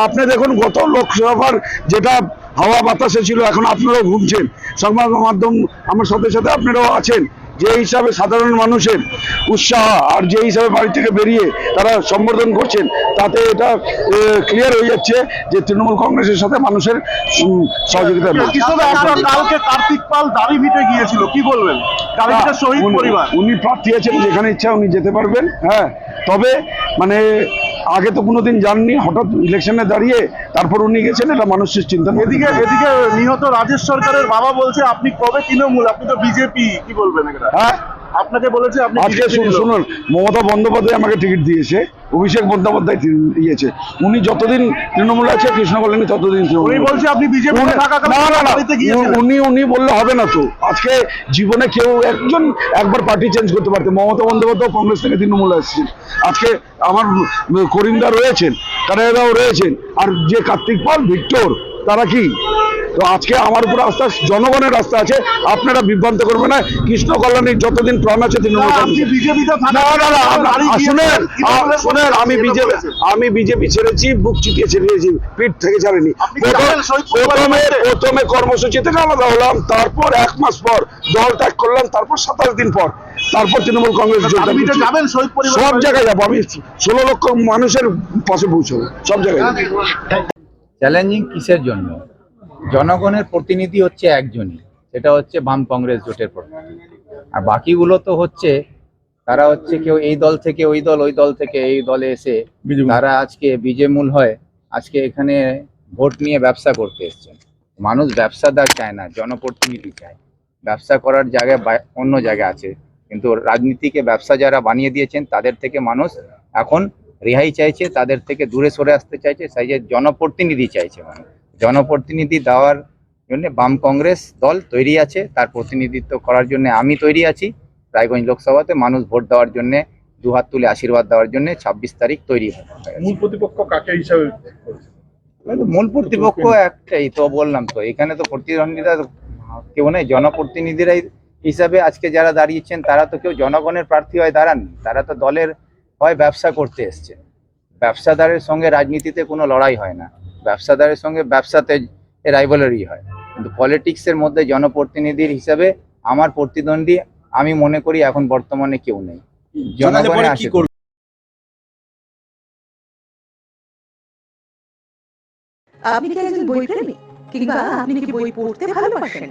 আপনি দেখুন গত লোকসভার যেটা হাওয়া বাতাসে ছিল এখন আপনারাও ঘুমছেন সংবাদ মাধ্যম আমার সাথে সাথে আপনারাও আছেন। যে হিসাবে সাধারণ মানুষের উৎসাহ আর যে হিসাবে বাড়ি থেকে বেরিয়ে তারা সম্বোধন করছেন তাতে এটা ক্লিয়ার হয়ে যাচ্ছে যে তৃণমূল কংগ্রেসের সাথে মানুষের সহযোগিতা। কালকে কার্তিক পাল দাড়ি ভিটে গিয়েছিল কি বলবেন? উনি প্রার্থী আছেন যেখানে ইচ্ছা উনি যেতে পারবেন হ্যাঁ। তবে মানে আগে তো কোনোদিন যাননি হঠাৎ ইলেকশনে দাঁড়িয়ে তারপর উনি গেছেন এটা মানুষের চিন্তা এদিকে এদিকে নিহত রাজেশ সরকারের বাবা বলছে আপনি কবে তৃণমূল? আপনি তো বিজেপি কি বলবেন এটা হ্যাঁ? আপনাকে বলেছে আপনি আজকে শুনুন মমতা বন্দ্যোপাধ্যায় আমাকে টিকিট দিয়েছে অভিষেক বন্দ্যোপাধ্যায় দিয়েছে উনি যতদিন তৃণমূল আছে কৃষ্ণ কল্যাণী ততদিন উনি বলছে আপনি বিজেপি উনি- না, না, না, উনি উনি বললে হবে না তো। আজকে জীবনে কেউ একজন একবার পার্টি চেঞ্জ করতে পারতে। মমতা বন্দ্যোপাধ্যায় কংগ্রেস থেকে তৃণমূল আসছেন আজকে আমার করিমদা রয়েছেন কানাইদাও রয়েছেন আর যে কার্তিক পাল ভিক্টর তারা কি? তো আজকে আমার উপর আস্থা জনগণের আস্থা আছে আপনারা বিভ্রান্ত করবেন না। কৃষ্ণ কল্যাণীর যতদিন প্রাণ আছে তৃণমূল শুনেন আমি বিজেপি আমি বিজেপি ছেড়েছি বুক চিতিয়ে ছেড়েছি পিঠ থেকে ছাড়েনি। প্রথমে? প্রথমে কর্মসূচি থেকে আলাদা হলাম তারপর এক মাস পর দল ত্যাগ করলাম তারপর সাতাশ দিন পর। তারপর তৃণমূল কংগ্রেস সব জায়গায় যাব আমি ষোলো লক্ষ মানুষের পাশে পৌঁছবো সব জায়গায় চ্যালেঞ্জিং কিসের জন্য? জনগণের প্রতিনিধি হচ্ছে একজনই সেটা হচ্ছে বাম কংগ্রেস জোটের প্রতিনিধি। আর বাকিগুলো তো হচ্ছে তারা হচ্ছে কেউ এই দল থেকে ওই দল ওই দল থেকে এই দলে এসে তারা আজকে বিজেমূল হয় আজকে এখানে ভোট নিয়ে ব্যবসা করতে এসছেন। মানুষ ব্যবসাদার চায় না জনপ্রতিনিধি চায়। ব্যবসা করার জায়গায় অন্য জায়গা আছে কিন্তু রাজনীতিকে ব্যবসা যারা বানিয়ে দিয়েছেন তাদের থেকে মানুষ এখন রেহাই চাইছে তাদের থেকে দূরে সরে আসতে চাইছে সেই যে জনপ্রতিনিধি চাইছে মানুষ। জনপ্রতিনিধি দেওয়ার জন্য বাম কংগ্রেস দল তৈরি আছে তার প্রতিনিধিত্ব করার জন্য আমি তৈরি আছি। রায়গঞ্জ লোকসভাতে মানুষ ভোট দেওয়ার জন্য দুহাত তুলে আশীর্বাদ দেওয়ার জন্য ছাব্বিশ তারিখ তৈরি হবে। মূল প্রতিপক্ষ কাকে হিসাবে মূল প্রতিপক্ষ একটাই তো বললাম তো এখানে তো প্রতিদ্বন্দ্বিতা কেউ নেই জনপ্রতিনিধিরাই হিসাবে আজকে যারা দাঁড়িয়েছেন তারা তো কেউ জনগণের প্রার্থী হয়ে দাঁড়াননি তারা তো দলের হয় ব্যবসা করতে এসছে। ব্যবসাদারের সঙ্গে রাজনীতিতে কোনো লড়াই হয় না। ব্যবসাদারের সঙ্গে ব্যবসাতে রাইভালারি হয়। কিন্তু পলিটিক্সের মধ্যে জনপ্রতিনিধির হিসাবে আমার প্রতিদ্বন্দ্বী আমি মনে করি এখন বর্তমানে কেউ নেই। জনগণের আসে। আপনি কি একজন বই প্রেমী? কিংবা আপনি কি বই পড়তে ভালোবাসেন?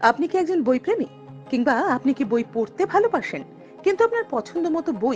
আপনি কি একজন বই প্রেমী কিংবা আপনি কি বই পড়তে ভালোবাসেন? কিন্তু আপনার পছন্দ মতো বই